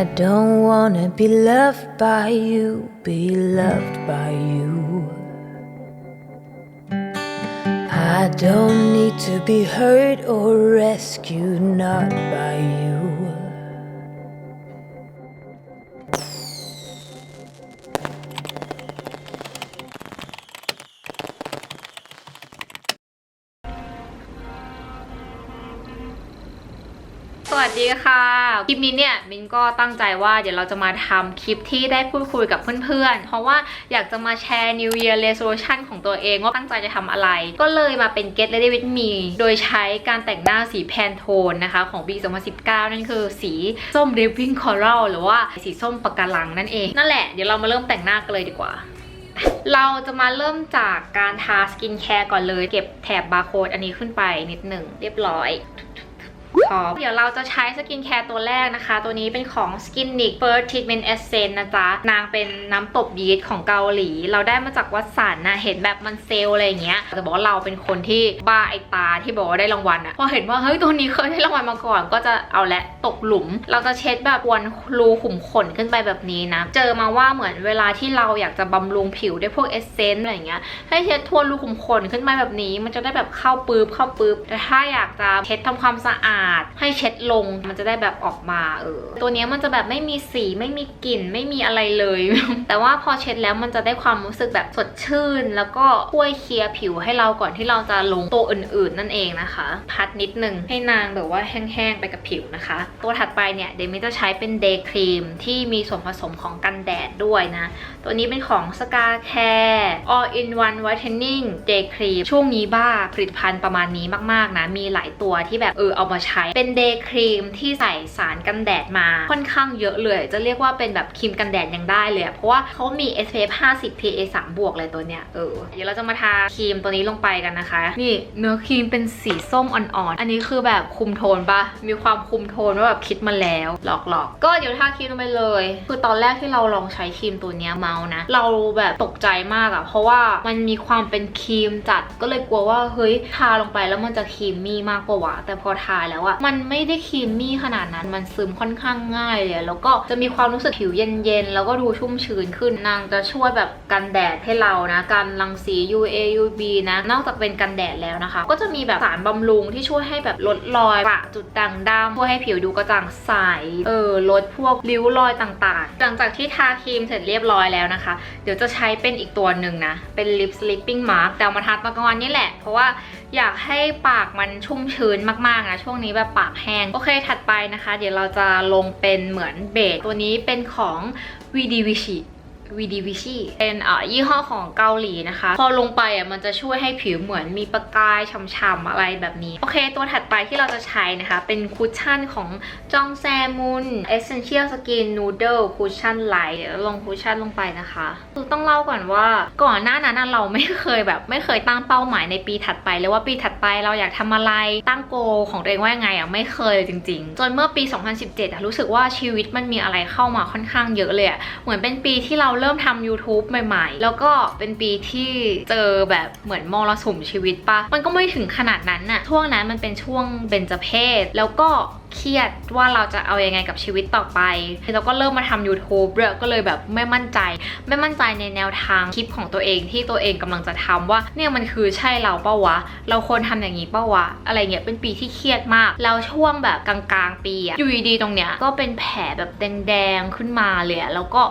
I don't wanna be loved by you, be loved by you. I don't need to be hurt or rescued, not by you. วัสดีค่ะ คลิปนี้เนี่ยมินก็ตั้งใจว่าเดี๋ยวเราจะมาทำคลิปที่ได้พูดคุยกับเพื่อนๆ เพราะว่าอยากจะมาแชร์ New Year Resolution ของตัวเองว่าตั้งใจจะทำอะไร ก็เลยมาเป็น Get Ready with Me โดยใช้การแต่งหน้าสีแพนโทนนะคะของปี 2019 นั่นคือสีส้ม Living Coral หรือว่าสีส้มปะการังนั่นเอง นั่นแหละเดี๋ยวเรามาเริ่มแต่งหน้ากันเลยดีกว่าเราจะมาเริ่มจากการทาสกินแคร์ก่อนเลย เก็บแถบบาร์โค้ดอันนี้ขึ้นไปนิดหนึ่งเรียบร้อย พอเดี๋ยวเราจะใช้สกินแคร์ตัวแรกนะคะ ตัวนี้เป็นของ Skin n i c First Treatment Essence นะจ๊ะ นางเป็นน้ำตบยีสต์ของเกาหลี เราได้มาจากวัดสันนะ เห็นแบบมันเซลลอะไรอย่างเงี้ยจะบอกว่าเราเป็นคนที่บ้าไอตาที่บอกว่าได้รางวัลอะพอเห็นว่าเฮ้ยตัวนี้เคยได้รางวัลมาก่อน ก็จะเอาและตกหลุม เราจะเช็ดแบบวนรูขุมขนขึ้นไปแบบนี้นะ เจอมาว่าเหมือนเวลาที่เราอยากจะบำรุงผิวด้วยพวกเอสเซนต์อะไรเงี้ย ให้เช็ดทั่วรูขุมขนขึ้นมาแบบนี้ มันจะได้แบบเข้าปื๊บเข้าปื๊บแต่ถ้าอยากจะเช็ดทำความสะอาดให้เช็ดลงมันจะได้แบบออกมาเออตัวนี้มันจะแบบไม่มีสีไม่มีกลิ่นไม่มีอะไรเลย แต่ว่าพอเช็ดแล้วมันจะได้ความรู้สึกแบบสดชื่น แล้วก็ช่วยเคลียร์ผิวให้เราก่อนที่เราจะลงตัวอื่นๆ นั่นเองนะคะ พัดนิดนึงให้นางแบบว่าแห้งๆไปกับผิวนะคะ ตัวถัดไปเนี่ยเดมิจะใช้เป็นเดย์ครีมที่มีส่วนผสมของกันแดดด้วยนะ ตัวนี้เป็นของ s c a r Care All in One Whitening Day Cream ช่วงนี้บ้าผลิตภัณฑ์ประมาณนี้มากๆนะ มีหลายตัวที่แบบเออเอามาใช้เป็น Day Cream ที่ใส่สารกันแดดมาค่อนข้างเยอะเลย จะเรียกว่าเป็นแบบครีมกันแดดยังได้เลยเพราะว่าเขามี SPF 50 PA 3บวกเลยตัวเนี้ยเออเดี๋ยวเราจะมาทาครีมตัวนี้ลงไปกันนะคะ นี่เนื้อครีมเป็นสีส้มอ่อนๆอันนี้คือแบบคุมโทนปะมีความคุมโทนว่าแบบคิดมาแล้วหลอกๆ ก็เดี๋ยวทาครีมลงไปเลย คือตอนแรกที่เราลองใช้ครีมตัวเนี้ยเมาส์นะ เราแบบตกใจมากอะเพราะว่ามันมีความเป็นครีมจัดก็เลยกลัวว่าเฮ้ยทาลงไปแล้วมันจะครีมมี่มากกว่าวะแต่พอทาแล้วอะมันไม่ได้ครีมมี่ขนาดนั้นมันซึมค่อนข้างง่ายเลยแล้วก็จะมีความรู้สึกผิวเย็นๆ แล้วก็ดูชุ่มชื้นขึ้นนางจะช่วยแบบกันแดดให้เรานะกันรังสี UA UV นะ นอกจากเป็นกันแดดแล้วนะคะ ก็จะมีแบบสารบำรุงที่ช่วยให้แบบลดรอยกระจุดด่างดำช่วยให้ผิวดูกระจ่างใสเออลดพวกริ้วรอยต่างๆ หลังจากที่ทาครีมเสร็จเรียบร้อยแล้วนะคะ เดี๋ยวจะใช้เป็นอีกตัวหนึ่งนะ เป็น lip sleeping mask แต่เอามาทาตอนกลางวันนี่แหละ เพราะว่าอยากให้ปากมันชุ่มชื้นมากๆนะช่วงนี้แบบปากแห้ง โอเคถัดไปนะคะ เดี๋ยวเราจะลงเป็นเหมือนเบสตัวนี้เป็นของ VD Vichy วีดีวิชีเป็นอ่ายี่ห้อของเกาหลีนะคะ พอลงไปอะมันจะช่วยให้ผิวเหมือนมีประกายฉ่ำๆอะไรแบบนี้ โอเค ตัวถัดไปที่เราจะใช้นะคะ เป็นคุชชั่นของจองแซมุน Essential Skin Noodle Cushion Light เดี๋ยวลงคุชชั่นลงไปนะคะคือต้องเล่าก่อนว่าก่อนหน้านั้นเราไม่เคยแบบ ไม่เคยตั้งเป้าหมายในปีถัดไปเลยว่าปีถัดไปเราอยากทำอะไรตั้งโกของตัวเองว่ายังไงอะไม่เคยเลยจริง ๆ จนเมื่อปี 2017อะรู้สึกว่าชีวิตมันมีอะไรเข้ามาค่อนข้างเยอะเลยอะเหมือนเป็นปีที่เราเริ่มทำ YouTube ใหม่ๆ แล้วก็เป็นปีที่เจอแบบเหมือนมรสุมชีวิตปะมันก็ไม่ถึงขนาดนั้นน่ะช่วงนั้นมันเป็นช่วงเบญจเพศแล้วก็ เครียดว่าเราจะเอายังไงกับชีวิตต่อไปเราก็เริ่มมาทำ YouTube ด้วยก็เลยแบบไม่มั่นใจ ไม่มั่นใจในแนวทางคลิปของตัวเองที่ตัวเองกำลังจะทำว่าเนี่ยมันคือใช่เราเป้าวะ เราควรทำอย่างนี้เป้าวะ อะไรเงี้ยเป็นปีที่เครียดมาก แล้วช่วงแบบกลางๆ ปีอะอยู่ดีๆตรงเนี้ยก็เป็นแผลแบบแดงๆขึ้นมาเลยแล้วก็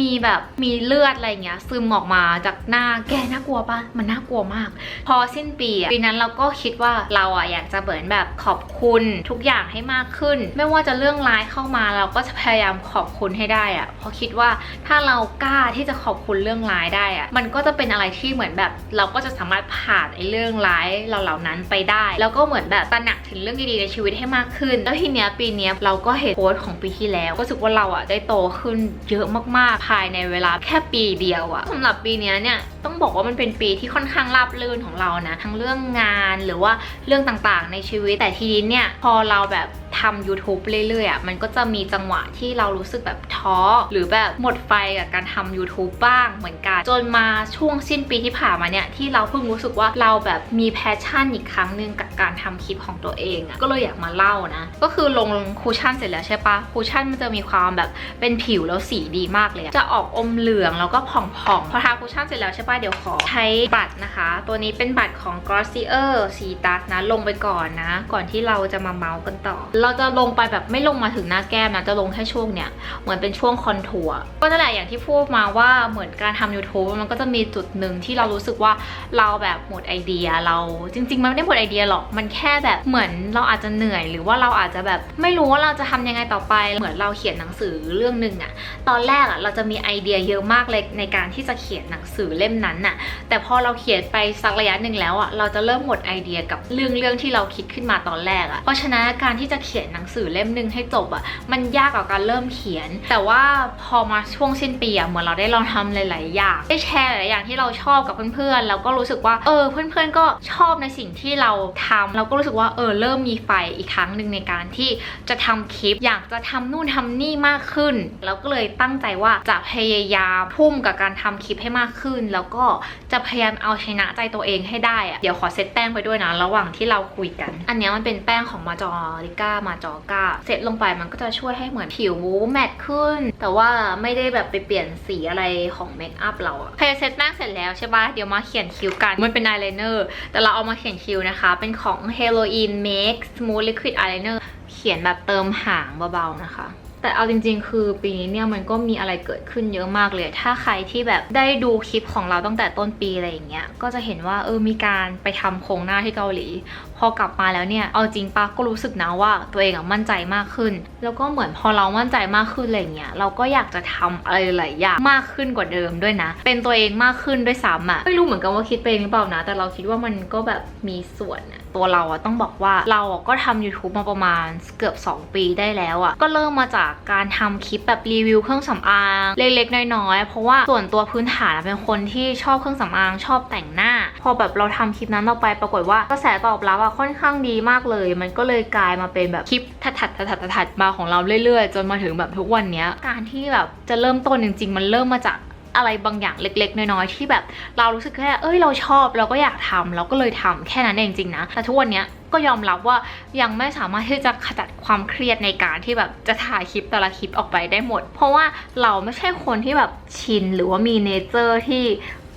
มีแบบมีเลือดอะไรเงี้ยซึมออกมาจากหน้าแกน่ากลัวปะมันน่ากลัวมาก พอสิ้นปีอะปีนั้นเราก็คิดว่าเราอะอยากจะเหมือนแบบขอบคุณทุกอย่างให้มากขึ้น ไม่ว่าจะเรื่องร้ายเข้ามาเราก็จะพยายามขอบคุณให้ได้อะเพราะคิดว่าถ้าเรากล้าที่จะขอบคุณเรื่องร้ายได้อะมันก็จะเป็นอะไรที่เหมือนแบบ เราก็จะสามารถผ่านไอ้เรื่องร้ายเราเหล่านั้นไปได้ แล้วก็เหมือนแบบตระหนักถึงเรื่องดีๆในชีวิตให้มากขึ้น แล้วทีเนี้ยปีเนี้ยเราก็เห็นโพสต์ของปีที่แล้วก็รู้สึกว่าเราอะได้โตขึ้นเยอะมากๆภายในเวลาแค่ปีเดียวอะสำหรับปีเนี้ยเนี่ยต้องบอกว่ามันเป็นปีที่ค่อนข้างราบรื่นของเรานะทั้งเรื่องงานหรือว่าเรื่องต่างๆ ในชีวิตแต่ทีนี้เนี่ยพอเราแบบ ทำ YouTube เรื่อยๆอะมันก็จะมีจังหวะที่เรารู้สึกแบบท้อ หรือแบบหมดไฟกับการทำ YouTube บ้างเหมือนกัน จนมาช่วงสิ้นปีที่ผ่านมาเนี่ยที่เราเพิ่งรู้สึกว่าเราแบบมีแพชชั่นอีกครั้งหนึ่งกับการทำคลิปของตัวเองอะก็เลยอยากมาเล่านะ ก็คือลงคูชั่นเสร็จแล้วใช่ปะคูชั่นมันจะมีความแบบเป็นผิวแล้วสีดีมากเลย จะออกอมเหลืองแล้วก็ผ่องๆพอทาคูชั่นเสร็จแล้วใช่ปะเดี๋ยวขอใช้บัตรนะคะ ตัวนี้เป็นบัตรของ Glossier สีตัสนะลงไปก่อนนะ ก่อนที่เราจะมาเมาส์กันต่อเราจะลงไปแบบไม่ลงมาถึงหน้าแก้มนะจะลงแค่ช่วงเนี้ยเหมือนเป็นช่วงคอนทัวร์ก็นั่นแหละอย่างที่พูดมาว่าเหมือนการทำ YouTube มันก็จะมีจุดหนึ่งที่เรารู้สึกว่าเราแบบหมดไอเดียเราจริง ๆ มันไม่ได้หมดไอเดียหรอกมันแค่แบบเหมือนเราอาจจะเหนื่อย หรือว่าเราอาจจะแบบไม่รู้ว่าเราจะทำยังไงต่อไป เหมือนเราเขียนหนังสือเรื่องหนึ่งอะตอนแรกอะเราจะมีไอเดียเยอะมากเลยในการที่จะเขียนหนังสือเล่มนั้นน่ะแต่พอเราเขียนไปสักระยะหนึ่งแล้วอะเราจะเริ่มหมดไอเดียกับเรื่องเรื่องที่เราคิดขึ้นมาตอนแรกอะเพราะฉะนั้นการที่จะเขียนหนังสือเล่มหนึ่งให้จบอะมันยากกว่าการเริ่มเขียน แต่ว่าพอมาช่วงสิ้นปีอะเหมือนเราได้ลองทำหลาย ๆ อย่าง ได้แชร์หลายๆอย่างที่เราชอบกับเพื่อนๆแล้วก็รู้สึกว่าเออเพื่อนๆก็ชอบในสิ่งที่เราทำเราก็รู้สึกว่าเออเริ่มมีไฟอีกครั้งหนึ่งในการที่จะทำคลิปอยากจะทำนู่นทำนี่มากขึ้นแล้วก็เลยตั้งใจว่าจะพยายามพุ่มกับการทำคลิปให้มากขึ้น แล้วก็จะพยายามเอาชนะใจตัวเองให้ได้อะเดี๋ยวขอเซตแป้งไปด้วยนะระหว่างที่เราคุยกัน อันเนี้ยมันเป็นแป้งของมาจอริก้ามาจอก้า เสร็จลงไปมันก็จะช่วยให้เหมือนผิวแมตต์ขึ้น แต่ว่าไม่ได้แบบไปเปลี่ยนสีอะไรของเมคอัพเราอะพอเซตแป้งเสร็จแล้วใช่ปะเดี๋ยวมาเขียนคิ้วกัน มันเป็นอายไลเนอร์ แต่เราเอามาเขียนคิ้วนะคะ เป็นของ h e l l o i n Make Smooth Liquid Eyeliner เขียนแบบเติมหางเบาๆนะคะ แต่เอาจริง ๆ คือปีนี้เนี่ยมันก็มีอะไรเกิดขึ้นเยอะมากเลย ถ้าใครที่แบบได้ดูคลิปของเราตั้งแต่ต้นปีอะไรอย่างเงี้ย ก็จะเห็นว่าเออมีการไปทำโครงหน้าที่เกาหลี พอกลับมาแล้วเนี่ย เอาจริงปะก็รู้สึกนะว่าตัวเองอะมั่นใจมากขึ้น แล้วก็เหมือนพอเรามั่นใจมากขึ้นอะไรเงี้ย เราก็อยากจะทำอะไรหลายอย่างมากขึ้นกว่าเดิมด้วยนะ เป็นตัวเองมากขึ้นด้วยซ้ำอะไม่รู้เหมือนกันว่าคิดไปเองหรือเปล่านะ แต่เราคิดว่ามันก็แบบมีส่วนอะ ตัวเราอะต้องบอกว่าเราก็ทำ YouTube มาประมาณเกือบ 2 ปีได้แล้วอะก็เริ่มมาจากการทำคลิปแบบรีวิวเครื่องสำอางเล็กๆน้อยๆเพราะว่าส่วนตัวพื้นฐานเป็นคนที่ชอบเครื่องสำอางชอบแต่งหน้า พอแบบเราทำคลิปนั้นออกไปปรากฏว่ากระแสตอบรับอะค่อนข้างดีมากเลย มันก็เลยกลายมาเป็นแบบคลิปถัดๆถัดๆมาของเราเรื่อยๆ จนมาถึงแบบทุกวันนี้การที่แบบจะเริ่มต้นจริง ๆ มันเริ่มมาจาก อะไรบางอย่างเล็ก ๆ น้อยๆที่แบบเรารู้สึกแค่เอ้ยเราชอบเราก็อยากทำเราก็เลยทำแค่นั้นเองจริงๆนะแต่ทุกวันเนี้ยก็ยอมรับว่ายังไม่สามารถที่จะขจัดความเครียดในการที่แบบจะถ่ายคลิปแต่ละคลิปออกไปได้หมด เพราะว่าเราไม่ใช่คนที่แบบชินหรือว่ามีเนเจอร์ที่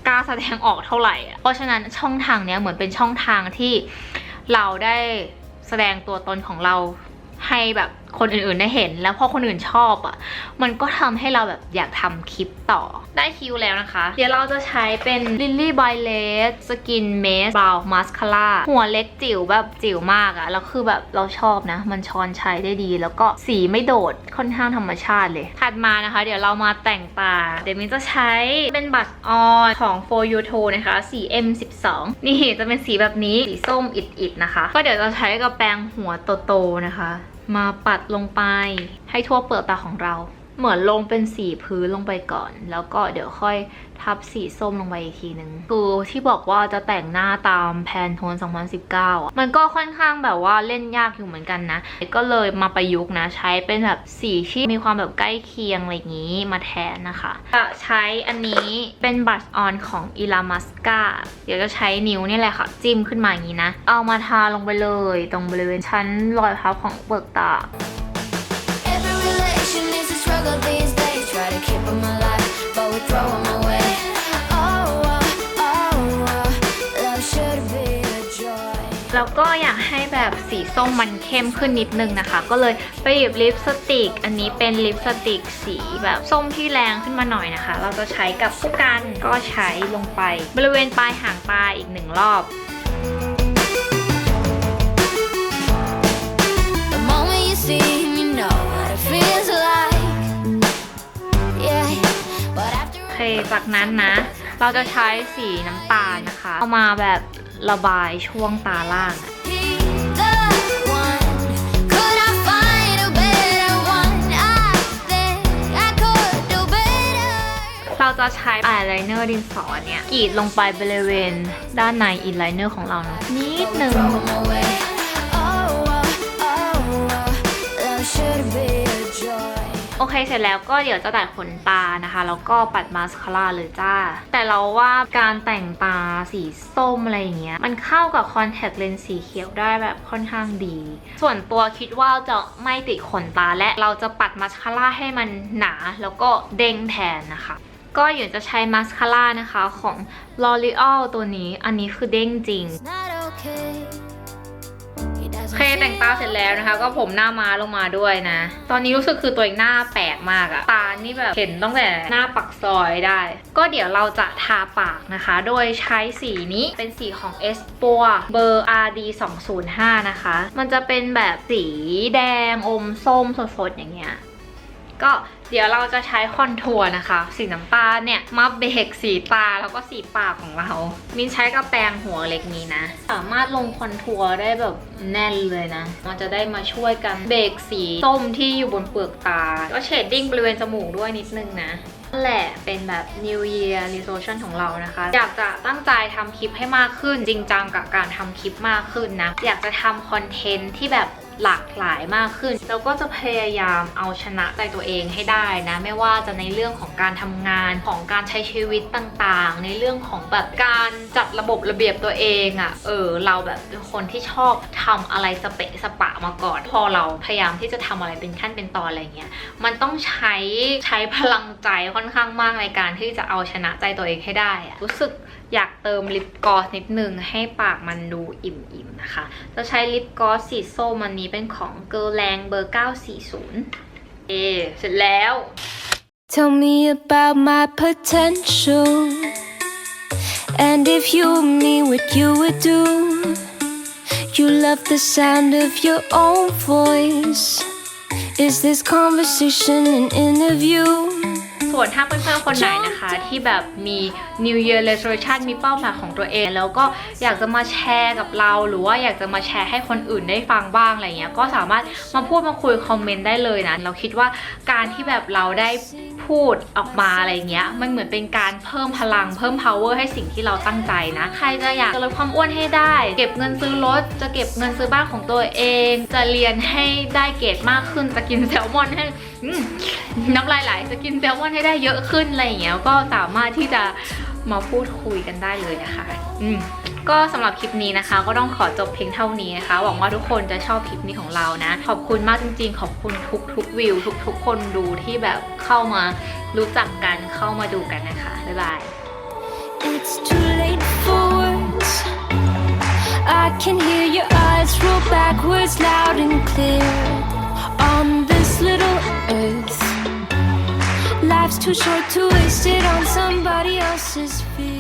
กล้าแสดงออกเท่าไหร่อะเพราะฉะนั้นช่องทางเนี้ยเหมือนเป็นช่องทางที่เราได้แสดงตัวตนของเราให้แบบ คนอื่นๆได้เห็น แล้วพอคนอื่นชอบอะ มันก็ทำให้เราแบบอยากทำคลิปต่อ ได้คิวแล้วนะคะ เดี๋ยวเราจะใช้เป็น Lily by l e s Skin Maze Brow Mascara หัวเล็กจิ๋วแบบจิ๋วมากอะแล้วคือแบบเราชอบนะ มันช้อนใช้ได้ดี แล้วก็สีไม่โดดค่อนข้างธรรมชาติเลย ถัดมานะคะ เดี๋ยวเรามาแต่งตา เดี๋ยวมินจะใช้เป็นบัตรออนของ For You To นะคะสี M12 นี่จะเป็นสีแบบนี้ สีส้มอิดๆนะคะ ก็เดี๋ยวจะใช้กับแปรงหัวโตๆนะคะ มาปัดลงไปให้ทั่วเปลือกตาของเรา เหมือนลงเป็นสีพื้นลงไปก่อน แล้วก็เดี๋ยวค่อยทับสีส้มลงไปอีกทีนึงคือที่บอกว่าจะแต่งหน้าตามแพนโทน 2019อะมันก็ค่อนข้างแบบว่าเล่นยากอยู่เหมือนกันนะ ก็เลยมาประยุกต์นะ ใช้เป็นแบบสีที่มีความแบบใกล้เคียงอะไรอย่างนี้มาแทนนะคะจะใช้อันนี้เป็นบัตออนของ i l a m a s c a เดี๋ยวจะใช้นิ้วนี่แหละค่ะ จิ้มขึ้นมาอย่างนี้นะ เอามาทาลงไปเลย ตรงบริเวณชั้นรอยพับของเปลือกตา keep 'em alive, but we throw 'em away. Oh, oh, oh, oh, love should be a joy. แล้วก็อยากให้แบบสีส้มมันเข้มขึ้นนิดนึงนะคะ ก็เลยไปหยิบลิปสติก อันนี้เป็นลิปสติกสีแบบส้มที่แรงขึ้นมาหน่อยนะคะ เราจะใช้กับผู้กันก็ใช้ลงไป บริเวณปลายหางตาอีกหนึ่งรอบ The moment you see จากนั้นนะ เราจะใช้สีน้ำตาลนะคะ เอามาแบบระบายช่วงตาล่างเราจะใช้อายไลเนอร์ดินสอเนี่ยกรีดลงไปบริเวณด้านในอินไลเนอร์ของเรานะนิดนึง โอเคเสร็จแล้วก็เดี๋ยวจะตัดขนตานะคะ แล้วก็ปัดมาสคาร่าเลยจ้า แต่เราว่าการแต่งตาสีส้มอะไรอย่างเงี้ย มันเข้ากับคอนแทคเลนส์สีเขียวได้แบบค่อนข้างดี ส่วนตัวคิดว่าจะไม่ติดขนตาและเราจะปัดมาสคาร่าให้มันหนา แล้วก็เด้งแทนนะคะก็อยู่จะใช้มาสคาร่านะคะของ L'Oreal ตัวนี้ อันนี้คือเด้งจริง แต่งตาเสร็จแล้วนะคะ ก็ผมหน้าม้าลงมาด้วยนะ ตอนนี้รู้สึกคือตัวเองหน้าแปลกมากอะตานี่แบบเห็นตั้งแต่หน้าปักซอยได้ ก็เดี๋ยวเราจะทาปากนะคะ โดยใช้สีนี้เป็นสีของ e s ปัวเบอร์ RD 205นะคะ มันจะเป็นแบบสีแดงอมส้มสดๆอย่างเงี้ย ก็เดี๋ยวเราจะใช้คอนทัวร์นะคะ สีน้ำตาลเนี่ยมาเบรกสีตาแล้วก็สีปากของเรา มินใช้กระแปรงหัวเล็กนี้นะ สามารถลงคอนทัวร์ได้แบบแน่นเลยนะ มันจะได้มาช่วยกันเบรกสีส้มที่อยู่บนเปลือกตา ก็เชดดิ้งบริเวณจมูกด้วยนิดนึงนะนั่นแหละเป็นแบบ New Year Resolution ของเรานะคะ อยากจะตั้งใจทำคลิปให้มากขึ้น จริงจังกับการทำคลิปมากขึ้นนะ อยากจะทำคอนเทนต์ที่แบบ หลากหลายมากขึ้น แล้วก็จะพยายามเอาชนะใจตัวเองให้ได้นะ ไม่ว่าจะในเรื่องของการทำงานของการใช้ชีวิตต่างๆ ในเรื่องของแบบการจัดระบบระเบียบตัวเองอะ่ะ เออ เราแบบเป็นคนที่ชอบทำอะไรสเปะสปะมาก่อน พอเราพยายามที่จะทำอะไรเป็นขั้นเป็นตอนอะไรเงี้ย มันต้องใช้ใช้พลังใจค่อนข้างมากในการที่จะเอาชนะใจตัวเองให้ได้อะรู้สึก อยากเติมลิปกลอสนิดนึงให้ปากมันดูอิ่มๆนะคะ จะใช้ลิปกลอสสีส้มอันนี้เป็นของ Girl Lang เบอร์ 940 เอ เสร็จแล้ว Tell me about my potential. And if you were me, what you would do. You love the sound of your own voice. Is this conversation an interview? ส่วนถ้าเพื่อนๆคนไหนนะคะที่แบบมี New Year Resolution มีเป้าหมายของตัวเอง แล้วก็อยากจะมาแชร์กับเรา หรือว่าอยากจะมาแชร์ให้คนอื่นได้ฟังบ้างอะไรเงี้ยก็สามารถมาพูดมาคุยคอมเมนต์ได้เลยนะเราคิดว่าการที่แบบเราได้พูดออกมาอะไรเงี้ย มันเหมือนเป็นการเพิ่มพลังเพิ่ม power ให้สิ่งที่เราตั้งใจนะ ใครจะอยากจะลดความอ้วนให้ได้ เก็บเงินซื้อรถ จะเก็บเงินซื้อบ้านของตัวเอง จะเรียนให้ได้เกรดมากขึ้น จะกินแซลมอนให้อืมน้ำลายไหลจะกินแซลมอนให้ได้เยอะขึ้นอะไรอย่างเงี้ยก็สามารถที่จะมาพูดคุยกันได้เลยนะคะอืมก็สำหรับคลิปนี้นะคะ ก็ต้องขอจบเพียงเท่านี้นะคะ หวังว่าทุกคนจะชอบคลิปนี้ของเรานะ ขอบคุณมากจริงๆ ขอบคุณทุกทุกๆวิว ทุกทุกๆคนดูที่แบบเข้ามารู้จักกันเข้ามาดูกันนะคะ บ๊ายบาย It's too late for words. I can hear your eyes roll backwards loud and clear on little earth. Life's too short to waste it on somebody else's fear.